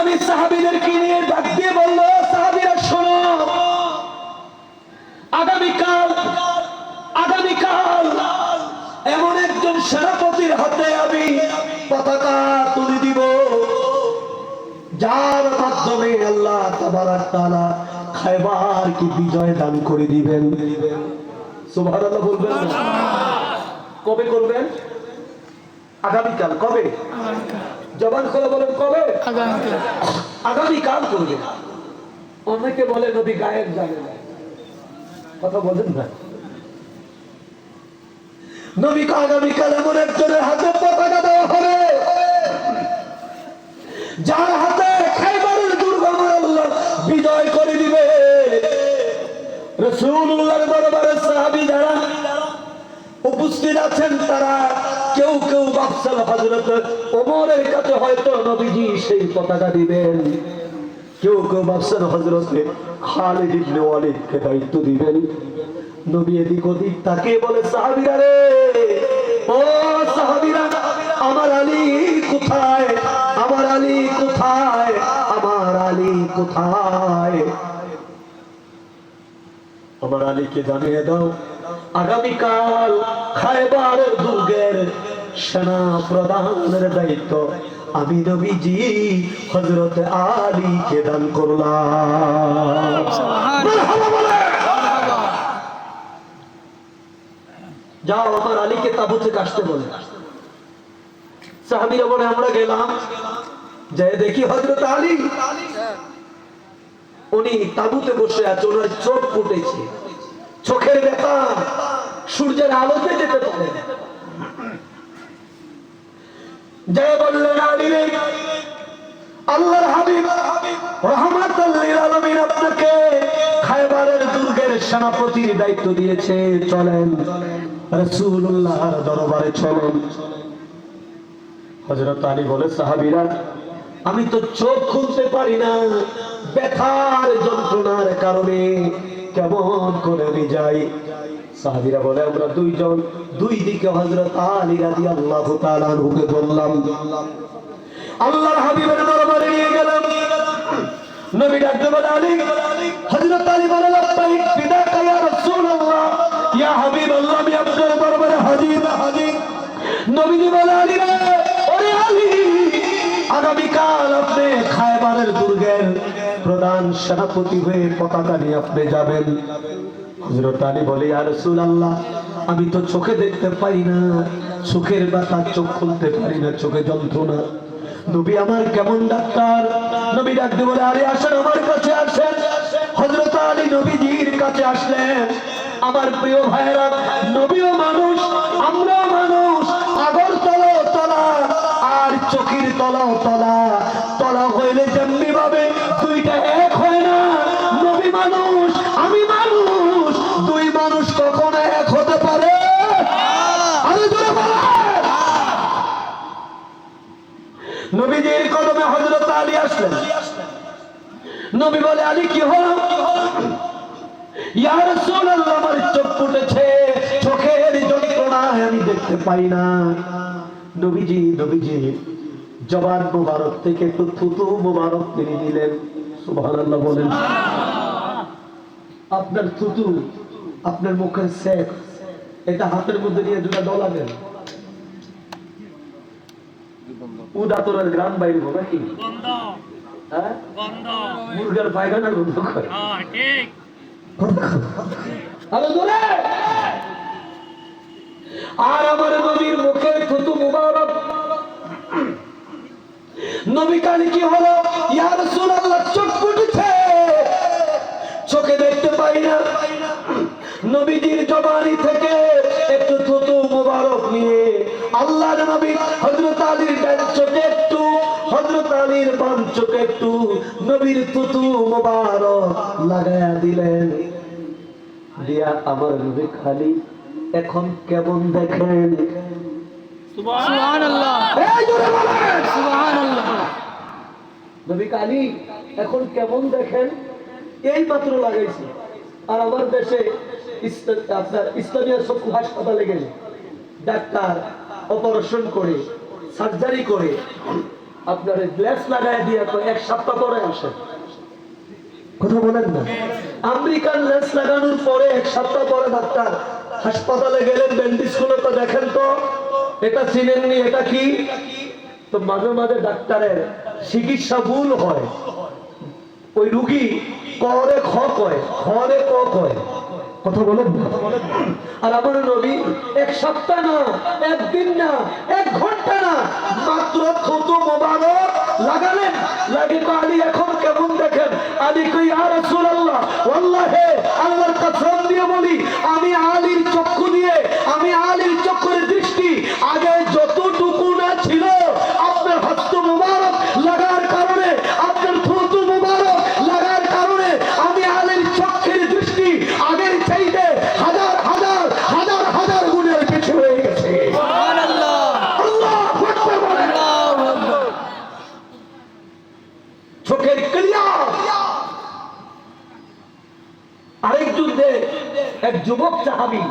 নবী সাহাবিদেরকে নিয়ে ডাক দিয়ে বলল সাহাবিরা শোনো। আগামীকাল আগামীকাল এমন একজন সেনাপতির হাতে আমি পতাকা তুলে দিব। যার মাধ্যমে আল্লাহ তাবারাক তাআলা খায়বার কি বিজয় দান করে দিবেন। সুবহানাল্লাহ বলবেন? কবে করবেন? আগামীকাল কবে? জবান করে বলেন কবে? আগামীকাল করবে। অনেকে বলে নবী গায়েব যাবে না। কথা বলেন না। নবীকে আগামীকাল এমন একজনের হাতে পতাকা দেওয়া হবে যার হাতে খাইবারের দুর্গ আল্লাহ বিজয় করে দিবে। রসুল্লাহর দরবারে সাহাবী যারা উপস্থিত আছেন তারা। কেউ কেউ বাপসাল হজরত ওমরের কাছে হয়তো নবীজি সেই পতাকা দিবেন। কেউ কেউ বাপসাল হজরতে খালিদ ইবনে ওয়ালিদকে দায়িত্ব দিবেন। নবী এদিক ওদিক তাকে বলে, সাহাবীরা রে, ও সাহাবীরা, আমার আলী কোথায়? আমার আলী কোথায়? আমার আলী কোথায়? আমার আলীকে জানিয়ে দাও আগামীকাল খায়বারের দুর্গের সেনা প্রধানের দায়িত্ব। আমি নবীজি হজরত আলীকে দান করলাম। যাও, আমার আলীকে তাবু থেকে আসতে বলে। সাহাবিরা বলে, আমরা গেলাম। যে দেখি হজরত আলী। উনি তাবুতে বসে আছে, ওনার চোখ ফুটেছে। চোখের ব্যথা সূর্যের আলোতে যেতে পারে। জয় বললেন আলী রে আল্লাহর হাবিব রহমাতুল্লিল আলামিন আপনাকে খায়বারের দুর্গের সেনাপতির দায়িত্ব দিয়েছে চলেন, রাসূলুল্লাহর দরবারে চলেন হযরত আলী বলে, সাহাবীরা আমি তো চোখ খুলতে পারি না। ব্যথার যন্ত্রণার কারণে কেমন করে আমি যাই? সাহাবীরা বলে, আমরা দুইজন, দুই দিকে হযরত আলী রাদিয়াল্লাহু তাআলা আনহুকে ধরলাম আল্লাহর হাবিবের দরবারে নিয়ে গেলাম। নবী ডাকতে বলে, আলী, হযরত আলী বলে, লাব্বাইক ফিদাকা ইয়া রাসূলুল্লাহ। ইয়া হাবিবাল্লাহ, আমি আপনার দরবারে হাজির হাজির। নবীজি বলে, আলী রে আগামীকাল আপনি খায়বারের দুর্গের প্রধান সেনাপতি হয়ে পতাকা নিয়ে আপনি যাবেন। হযরত আলী বলে, ইয়া রাসূলুল্লাহ, আমি তো চোখে দেখতে পাই না। চোখের ব্যথা, চোখ খুলতে পারি না, চোখে যন্ত্রণা। নবী আমার কেমন ডাক্তার? নবী ডাকতে বলে, আরে আসেন, আমার কাছে আসেন। হজরত আলী নবীজির কাছে আসলেন। আমার প্রিয় ভাইরা নবীও মানুষ আমরাও মানুষ আগর তলা তলা আর চোখের তলাও তলা তলা হইলে যেমনি ভাবে, দুইটা এক হয় না। নবী মানুষ, আমি মানুষ, দুই মানুষ কখনো এক হতে পারে। নবীজির কদমে হযরত আলী আসলেন। নবী বলে, আলী, কি হলো? ইয়া রাসূলুল্লাহ, আমার চোখ ফুটেছে। চোখের যন্ত্রণায় আমি দেখতে পাই না। নবীজি নবীজি জবান মুবারক থেকে একটু থুতু মুবারক তিনি নিলেন সুবহানাল্লাহ বলেন। আপনার থুতু, আপনার মুখের সেক এটা হাতের মধ্যে নিয়ে দুটা ডলাবেন উদাতরের গ্রাম বাইরে হবে কি হ্যাঁ? মুরগার পায়খানা বন্ধ করে। আর আমার নবীর মুখের থুতু মুবারক নবী কি হলো? চোখ চোখে দেখতে পাই না। নবীজির জবানি থেকে একটু থুতু মুবারক নিয়ে আল্লাহর নবী আলীর ডান চোখে একটু আলীর বাম চোখে একটু নবীর থুতু মুবারক লাগায়া দিলেন। দিয়া আমার নবী খালি এখন কেমন দেখেন সুবহানাল্লাহ এই জোরে বলেন সুবহানাল্লাহ নবী কালী এখন কেমন দেখেন? এই মাত্র লাগাইছি। আর আমার দেশে আপনার ইসলামিয়া চক্ষু হাসপাতালে গেলে ডাক্তার অপারেশন করে সার্জারি করে আপনার গ্লাস লাগাই দিয়ে তো এক সপ্তাহ পরে আসে। কথা বলেন না। আমেরিকান লেন্স লাগানোর পরে এক সপ্তাহ পরে ডাক্তার হাসপাতালে গেলেন ব্যান্ডেজগুলো তো দেখেন তো। এটা চিনেননি, এটা কি? তো মাঝে মাঝে ডাক্তারের চিকিৎসা ভুল হয়। ওই রুগী করে খ কয় খরে ক কয়। কথা বলেন আর আমার নবী এক সপ্তাহ না একদিন না, এক ঘণ্টা না, মাত্র থুতু মোবারক লাগালেন। লাগে আলী এখন কেমন দেখেন? আলী কই আর রাসূলুল্লাহ ওয়াল্লাহে আল্লাহর কসম দিয়ে বলি আমি আলীর চক্ষু দিয়ে আমি আলীর চক্ষুর দৃষ্টি আগে যতটুকু না ছিল আপনার হস্ত মোবারক লাগার কারণে আপনার থুতু মোবারক লাগার কারণে আমি আলীর চক্ষের দৃষ্টি আগের চাইতে হাজার হাজার হাজার হাজার গুণের পিছু হয়ে গেছে আল্লাহু আকবার বলেন। চোখের ক্লিয়ার আরেক যুদ্ধে এক যুবক সাহাবি